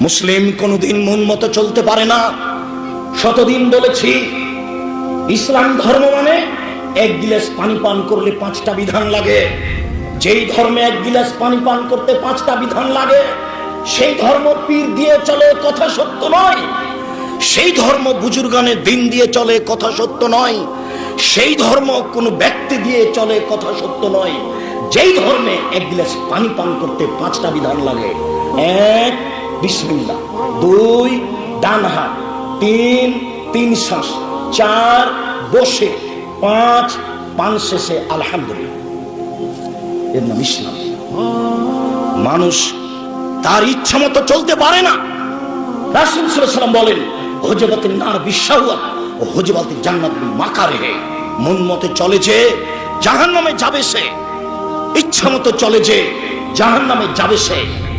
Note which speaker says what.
Speaker 1: মুসলিম কোনোদিন মন মতো চলতে পারে না। শতদিন বলেছি, ইসলাম ধর্ম মানে এক গিলাস পানি পান করলে পাঁচটা বিধান লাগে। যেই ধর্মে এক গিলাস পানি পান করতে পাঁচটা বিধান লাগে, সেই ধর্ম পীর দিয়ে চলে কথা সত্য নয়। সেই ধর্ম বুজুর্গানের দিন দিয়ে চলে কথা সত্য নয়। সেই ধর্ম কোনো ব্যক্তি দিয়ে চলে কথা সত্য নয়। যেই ধর্মে এক গিলাস পানি পান করতে পাঁচটা বিধান লাগে। এক বিসমিল্লাহ। দুই, ডান হাত। তিন তিন শ্বাস। চার, বসে। পাঁচ, পান শেষে, আলহামদুলিল্লাহ। এর নাম ইসলাম। মানুষ তার ইচ্ছা মতো চলতে পারে না। রাসুল সাল্লাম বলেন হজবাতের নার বিশ্বাহুয়া ও হজবাতের জান্নাত মাকারে মন মতে চলে যে জাহান নামে যাবে সে। ইচ্ছা মতো চলে যে জাহান নামে যাবে সে।